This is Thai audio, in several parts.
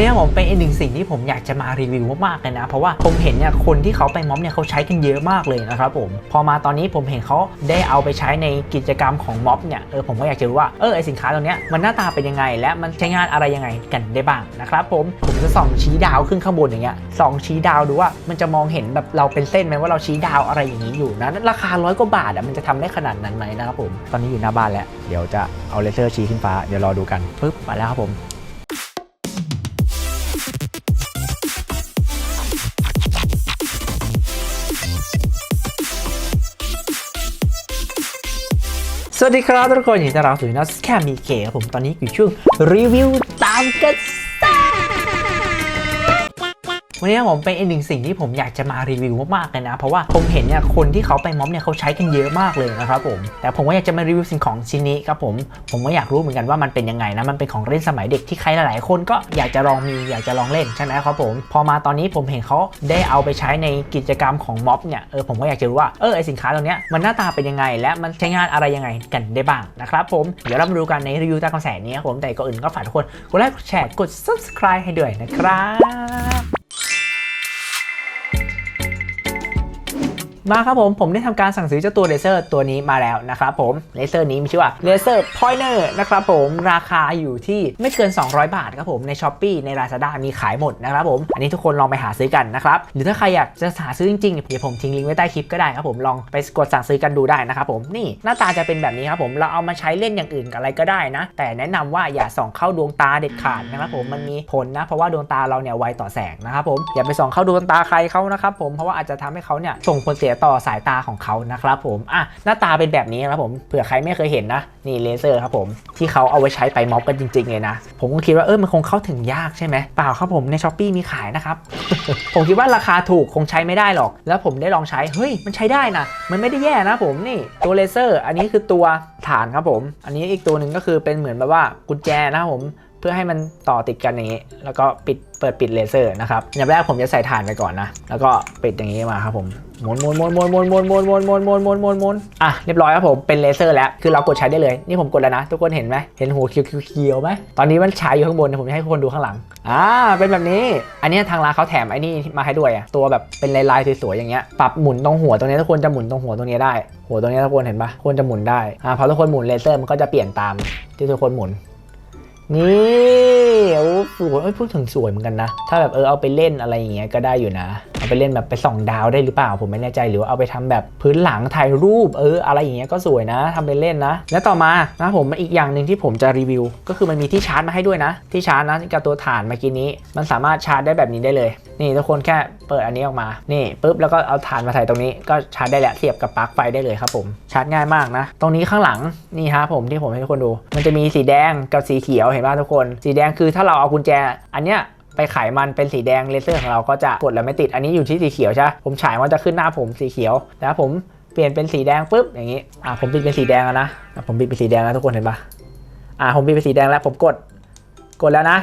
นนี้ผมเป็นอีกหนึ่งสิ่งที่ผมอยากจะมารีวิวมากๆเลยนะ เพราะว่าผมเห็นเนี่ยคนที่เขาไปม็อบเนี่ยเขาใช้กันเยอะมากเลยนะครับผม พอมาตอนนี้ผมเห็นเขาได้เอาไปใช้ในกิจกรรมของม็อบเนี่ยเออผมก็อยากจะรู้ว่าเออไอสินค้าตัวเนี้ยมันหน้าตาเป็นยังไง และมันใช้งานอะไรยังไงกันได้บ้างนะครับผมผมจะส่องชี้ดาวขึ้นข้างบนอย่างเงี้ยส่องชี้ดาวดูว่ามันจะมองเห็นแบบเราเป็นเส้นไหมว่าเราชี้ดาวอะไรอย่างนี้อยู่นะราคาร้อยกว่าบาทอะมันจะทำได้ขนาดนั้นไหมนะครับผมตอนนี้อยู่หน้าบ้านแล้ว เดี๋ยวจะเอาเลเซอร์ชี้ขึ้นฟ้าเดี๋ยวรอดูกันปึ๊บมาแล้วครับผม สวัสดีครับทุกคนยินดีต้อนรับสู่นัสแคมมีเกครับผมตอนนี้อยู่ช่วงรีวิวตามกระแส วันนี้ผมเป็นอีกหนึ่งสิ่งที่ผมอยากจะมารีวิวมากๆเลยนะ เพราะว่าผมเห็นเนี่ยคนที่เขาไปม็อบเนี่ยเขาใช้กันเยอะมากเลยนะครับผมแต่ผมก็อยากจะมารีวิวสิ่งของชิ้นนี้ครับผมผมก็อยากรู้เหมือนกันว่ามันเป็นยังไงนะมันเป็นของเล่นสมัยเด็กที่ใครหลายๆ คนก็อยากจะลองมีอยากจะลองเล่นใช่ไหมครับผมพอมาตอนนี้ผมเห็นเขาได้เอาไปใช้ในกิจกรรมของม็อบเนี่ยเออผมก็อยากจะรู้ว่าเออไอสินค้าตัวเนี้ยมันหน้าตาเป็นยังไง และมันใช้งานอะไรยังไงกันได้บ้างนะครับผมเดี๋ยวเรามาดูกันในรีวิวตามกระแสนี้ครับผมแต่ก่อนอื่นก็ฝากทุกคนกดไลค์กดแชร์กด subscribe ให้ด้วยนะครับ มาครับผม ผมได้ทำการสั่งซื้อเจ้าตัวเลเซอร์ตัวนี้มาแล้วนะครับผมเลเซอร์นี้มีชื่อว่าเลเซอร์พอยเนอร์นะครับผมราคาอยู่ที่ไม่เกิน 200 บาทครับผมใน s h อ p e e ใน Lazada มีขายหมดนะครับผม อันนี้ทุกคนลองไปหาซื้อกันนะครับ หรือถ้าใครอยากจะหาซื้อจริงๆเดี๋ยวผมทิ้งลิงก์ไว้ใต้คลิปก็ได้ครับผมลองไปกดสั่งซื้อกันดูได้นะครับผมนี่หน้าตาจะเป็นแบบนี้ครับผมเราเอามาใช้เล่นอย่างอื่นกับอะไรก็ได้นะ แต่แนะนำว่าอย่าส่องเข้าดวงตาเด็ดขาดนะครับผมมันมีผลนะเพราะว่าดวงตาเราเนี่ยไวต่อแสงนะครับผมอย่าไปส่องเข้าดวงตาใครเขานะครับผมเพราะว่าอาจจะทำให้เขาเนี่ยส่งผลเสียต่อสายตาของเขานะครับผมอะหน้าตาเป็นแบบนี้ครับผมเผื่อใครไม่เคยเห็นนะนี่เลเซอร์ครับผมที่เขาเอาไว้ใช้ไปม็อบกันจริงๆเลยนะ ผมก็คิดว่าเออมันคงเข้าถึงยากใช่ไหมเปล่าครับผมในช้อปปีมีขายนะครับ ผมคิดว่าราคาถูกคงใช้ไม่ได้หรอก แล้วผมได้ลองใช้เฮ้ยมันใช้ได้นะมันไม่ได้แย่นะผมนี่ตัวเลเซอร์ อันนี้คือตัวฐานครับผม อันนี้อีกตัวหนึ่งก็คือเป็นเหมือนแบบว่ากุญแจนะครับผม เพื่อให้มันต่อติดกันอย่างนี้ แล้วก็ปิดเปิดปิดเลเซอร์นะครับอย่างแรกผมจะใส่ฐานไปก่อนนะ แล้วก็ปิดอย่างนี้มาครับผมหมุนหมุนหมุนหมุนหมุนหมุนหมุนหมุนหมุนหมุนหมุนหมุนหมุนอะเรียบร้อยครับผมเป็นเลเซอร์แล้วคือเรากดใช้ได้เลยนี่ผมกดแล้วนะ ทุกคนเห็นไหมเห็นหัวเขียวๆไหมตอนนี้มันฉายอยู่ข้างบนนะผมจะให้ทุกคนดูข้างหลังอ่าเป็นแบบนี้ อันนี้ทางร้านเขาแถมไอ้นี่มาให้ด้วยอะตัวแบบเป็นลายๆสวยๆอย่างเงี้ยปรับหมุนตรงหัวตรงนี้ทุกคนจะหมุนตรงหัวตรงนี้ได้ หัวตรงนี้ทุกคนเห็นปะทุกคนจะหมุนได้อ่าพอทุกคนหมุนเลเซอร์มันก็จะเปลี่ยนตามที่ทุกคนหมุน นี่โอ้โหเอ้ยพูดถึงสวยเหมือนกันนะ ถ้าแบบเออเอาไปเล่นอะไรอย่างเงี้ยก็ได้อยู่นะ เอาไปเล่นแบบไปส่องดาวได้หรือเปล่าผมไม่แน่ใจหรือว่าเอาไปทำแบบพื้นหลังถ่ายรูปเอออะไรอย่างเงี้ยก็สวยนะทำไปเล่นนะ แล้วต่อมานะผมอีกอย่างหนึ่งที่ผมจะรีวิว ก็คือมันมีที่ชาร์จมาให้ด้วยนะ ที่ชาร์จนะกับตัวฐานเมื่อกี้นี้ มันสามารถชาร์จได้แบบนี้ได้เลย นี่ทุกคนแค่ เปิดอันนี้ออกมา นี่ปุ๊บแล้วก็เอาฐานมาใส่ตรงนี้ ก็ชาร์จได้แหละเสียบกับปลั๊กไฟได้เลยครับผม ชาร์จง่ายมากนะ ตรงนี้ข้างหลังนี่ฮะผมที่ผมให้ทุกคนดู มันจะมีสีแดงกับสีเขียวเห็นป่ะทุกคน สีแดงคือถ้าเราเอากุญแจ อันเนี้ยไปไขมันเป็นสีแดงเลเซอร์ของเราก็จะกดแล้วไม่ติด อันนี้อยู่ที่สีเขียวใช่ผมฉายมันจะขึ้นหน้าผมสีเขียวแล้วผมเปลี่ยนเป็นสีแดงปุ๊บอย่างนี้อะผมปิดเป็นสีแดงแล้วนะอะผมปิดเป็นสีแดงแล้วทุกคนเห็นปะอะผมปิดเป็นสีแดงแล้วผมกดกดแล้วนะ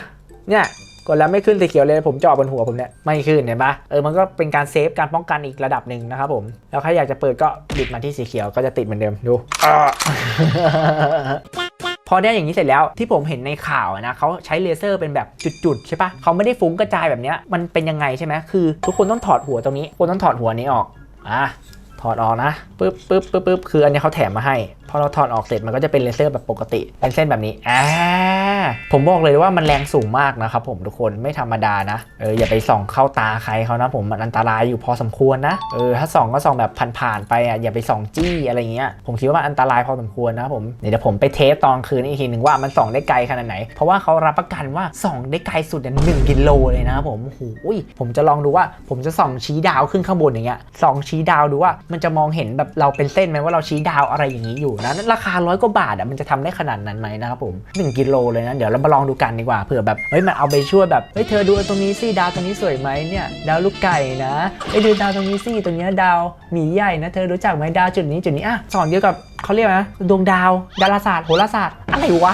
เนี่ย กดแล้วไม่ขึ้นสีเขียวเลยผมเจาะบนหัวผมเนี่ยไม่ขึ้นเห็นปะเออมันก็เป็นการเซฟการป้องกันอีกระดับหนึ่งนะครับผมแล้วใครอยากจะเปิดก็บิดมาที่สีเขียวก็จะติดเหมือนเดิมดูพอได้อย่างนี้เสร็จแล้วที่ผมเห็นในข่าวอะนะเขาใช้เลเซอร์เป็นแบบจุดๆใช่ปะเขาไม่ได้ฟุ้งกระจายแบบเนี้ยมันเป็นยังไงใช่ไหมคือ ทุกคนต้องถอดหัวตรงนี้คนต้องถอดหัวนี้ออกอะถอดออกนะปึ๊บปึ๊บปึ๊บปึ๊บคืออันนี้เขาแถมมาให้พอเราถอดออกเสร็จมันก็จะเป็นเลเซอร์แบบปกติเป็นเส้นแบบนี้อ่า ผมบอกเลยว่ามันแรงสูงมากนะครับผมทุกคนไม่ธรรมดานะเอออย่าไปส่องเข้าตาใครเขานะผมมันอันตรายอยู่พอสมควรนะเออถ้าส่องก็ส่องแบบผ่านๆไปอะอย่าไปส่องจี้อะไรเงี้ยผมคิดว่ามันอันตรายพอสมควรนะผมเดี๋ยวผมไปเทสตอนคืนอีกทีหนึ่งว่ามันส่องได้ไกลขนาดไหน เพราะว่าเขารับประกันว่าส่องได้ไกลสุดเนี่ยหนึ่งกิโลเลยนะผมโอ้โหผมจะลองดูว่าผมจะส่องชี้ดาวขึ้นข้างบนอย่างเงี้ยส่องชี้ดาวดูว่ามันจะมองเห็นแบบเราเป็นเส้นไหมว่าเราชี้ดาวอะไรอย่างนี้อยู่นะนั่นราคาร้อยกว่าบาทอะมันจะทำได้ขนาดนั้นไหมนะครับผม1กิโลเลยนะเดี๋ยวเรามาลองดูกันดีกว่าเผื่อแบบเฮ้ยมันเอาไปช่วยแบบเฮ้ยเธอดูตรงนี้สิดาวตรงนี้สวยไหมเนี่ยดาวลูกไก่นะไอ้ยดูดาวตรงนี้สิตรงเนี้ยดาวหมีใหญ่นะเธอรู้จักไหมดาวจุดนี้จุดนี้อะสอนเกี่ยวกับเขาเรียกนะดวงดาว ดาราศาสตร์โหราศาสตร์อะไรวะ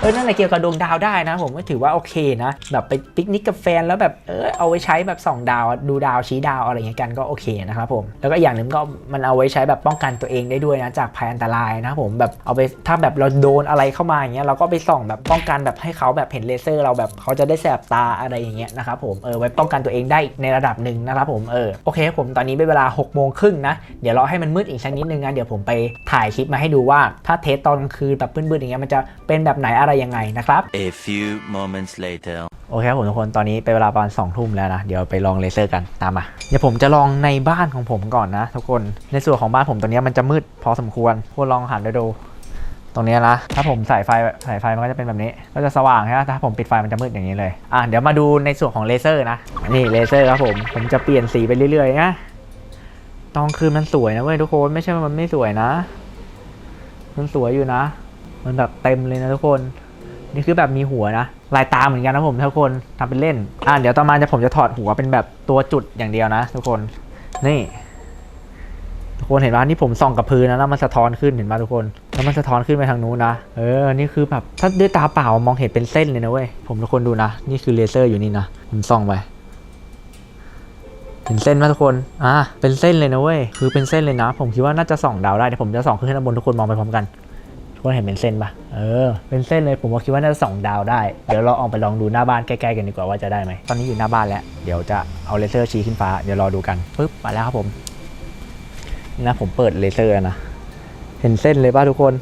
เออนั่นแหละเกี่ยวกับดวงดาวได้นะ ผมก็ถือว่าโอเคนะแบบไปปิกนิกกับแฟนแล้วแบบเออเอาไว้ใช้แบบส่องดาวดูดาวชี้ดาวอะไรอย่างเงี้ยกันก็โอเคนะครับผมแล้วก็อย่างหนึ่งก็มันเอาไว้ใช้แบบป้องกันตัวเองได้ด้วยนะจากภัยอันตรายนะครับผมแบบเอาไปถ้าแบบเราโดนอะไรเข้ามาอย่างเงี้ยเราก็ไปส่องแบบป้องกันแบบให้เขาแบบเห็นเลเซอร์เราแบบเขาจะได้แสบตาอะไรอย่างเงี้ยนะครับผมเออไว้ป้องกันตัวเองได้ในระดับหนึ่งนะครับผมเออโอเคผมตอนนี้เป็นเวลา6กโมงครึ่งนะเดี๋ยวรอให้มันมืดอีกสักนิดนึงนะเดี๋ยวผมไปถ่ายคลิปมาให้ดูว่าถ้าเทสตอนกลางคืนแบบมืดๆอย่างเงี้ยมันจะเป็นแบบไหนอะไรยังไงนะครับ A few moments later. โอเคครับผมทุกคนตอนนี้เป็นเวลาประมาณสองทุ่มแล้วนะ เดี๋ยวไปลองเลเซอร์กันตามมา เดี๋ยวผมจะลองในบ้านของผมก่อนนะ ทุกคนในส่วนของบ้านผมตอนนี้มันจะมืดพอสมควรพวกลองหันไปดู ตรงนี้นะ ถ้าผมใส่ไฟใส่ไฟมันก็จะเป็นแบบนี้ ก็จะสว่างใช่ไหมถ้าผมปิดไฟมันจะมืดอย่างนี้เลย อะเดี๋ยวมาดูในส่วนของเลเซอร์นะ นี่เลเซอร์ครับผม ผมจะเปลี่ยนสีไปเรื่อยๆนะ ตอนคืนมันสวยนะเว้ยทุกคนไม่ใช่ว่ามันไม่สวยนะ มันสวยอยู่นะ มันแบบเต็มเลยนะทุกคน นี่คือแบบมีหัวนะลายตาเหมือนกันนะผมทุกคนทำเป็นเล่น อ่าเดี๋ยวต่อมาจะผมจะถอดหัวเป็นแบบตัวจุดอย่างเดียวนะ ทุกคนนี่ทุกคนเห็นว่านี่ผมส่องกับพื้นนะแล้วมันสะท้อนขึ้นเห็นไหมทุกคน แล้วมันสะท้อนขึ้นไปทางนู้นนะเออนี่คือแบบถ้าด้วยตาเปล่ามองเห็นเป็นเส้นเลยนะเว้ยผมทุกคนดูนะ นี่คือเลเซอร์อยู่นี่นะผมส่องไป เห็นเส้นไหมทุกคน อ่า เป็นเส้นเลยนะเว้ย คือเป็นเส้นเลยนะ ผมคิดว่าน่าจะส่องดาวได้เดี๋ยวผมจะส่องขึ้นข้างบนทุกคนมองไปพร้อมกัน ทุกคนเห็นเป็นเส้นปะเออ เป็นเส้นเลย ผมว่าคิดว่าน่าจะส่องดาวได้ เดี๋ยวเราออกไปลองดูหน้าบ้านใกล้ๆกันดีกว่าว่าจะได้ไหม ตอนนี้อยู่หน้าบ้านแล้ว เดี๋ยวจะเอาเลเซอร์ชี้ขึ้นฟ้า เดี๋ยวรอดูกันปึ๊บ มาแล้วครับผมนี่นะผมเปิดเลเซอร์นะ เห็นเส้นเลยป่ะทุกคน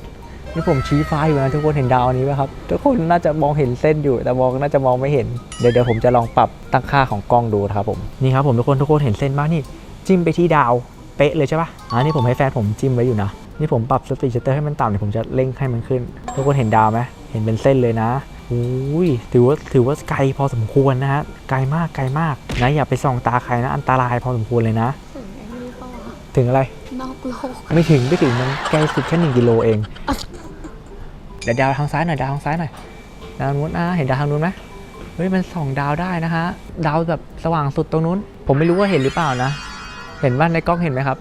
นี่ผมชี้ฟ้าอยู่นะทุกคนเห็นดาวอันนี้ไหมครับ ทุกคนน่าจะมองเห็นเส้นอยู่ แต่มองน่าจะมองไม่เห็น เดี๋ยวเดี๋ยวผมจะลองปรับตั้งค่าของกล้องดูนะครับผมนี่ครับผมทุกคนทุกคนเห็นเส้นมากนี่จิ้มไปที่ดาวเป๊ะเลยใช่ปะอ่านี่ผมให้แฟนผมจิ้มไว้อยู่นะนี่ผมปรับสปีดชัตเตอร์ให้มันต่ำเดี๋ยวผมจะเร่งให้มันขึ้น ทุกคนเห็นดาวไหมเห็นเป็นเส้นเลยนะอุ้ยถือว่าถือว่าไกลพอสมควรนะฮะไกลมากไกลมากนะอย่าไปส่องตาใครนะอันตรายพอสมควรเลยนะ ถึงไอ้นี่เปล่าวะถึงอะไรนอกโลกไม่ถึงไม่ถึงมันไกลสุดแค่หนึ่งกิโลเอง เดี๋ยวดาวทางซ้ายหน่อยดาวทางซ้ายหน่อยดาวนู้นอะเห็นดาวทางนู้นไหมเฮ้ยมันส่องดาวได้นะฮะ ดาวแบบสว่างสุดตรงนู้น ผมไม่รู้ว่าเห็นหรือเปล่านะ เห็นว่าในกล้องเห็นไหมครับ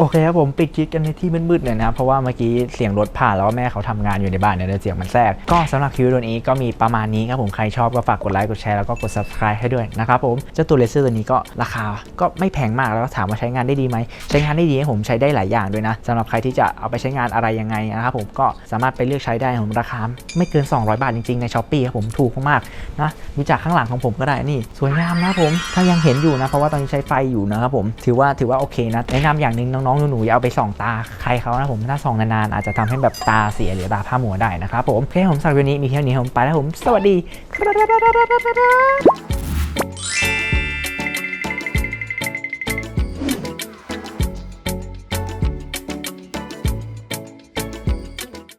โอเคครับผมปิดคลิปกันในที่มืดๆหน่อยนะครับเพราะว่าเมื่อกี้เสียงรถผ่านแล้วแม่เขาทำงานอยู่ในบ้านเนี่ยเสียงมันแทรกก็สำหรับคลิปวิดีโอนี้ก็มีประมาณนี้ครับผมใครชอบก็ฝากกดไลค์กดแชร์แล้วก็กด subscribe ให้ด้วยนะครับผมเจ้าตัวเลเซอร์ตัวนี้ก็ราคาก็ไม่แพงมากแล้วก็ถามว่าใช้งานได้ดีไหมใช้งานได้ดีผมใช้ได้หลายอย่างด้วยนะสำหรับใครที่จะเอาไปใช้งานอะไรยังไงนะครับผมก็สามารถไปเลือกใช้ได้ผมราคาไม่เกิน 200 บาทจริงๆในช้อปปี้ครับผมถูกมากๆนะดูจากข้างหลังของผมก็ได้นี่ สวยงามนะผมถ้ายังเห็นอยู่นะเพราะว่าตอนนี้ใช้ไฟอยู่นะครับผมถือว่าถือว่าโอเคนะแนะนำอย่างหนึ่งน้องๆหนูๆอย่าเอาไปส่องตาใครเขานะผมถ้าส่องนานๆอาจจะทำให้แบบตาเสียหรือตาผ้าหมัวได้นะครับผมโอเคผมสักวันนี้มีแค่นี้ผมไปแล้วผมสวัสดีครับ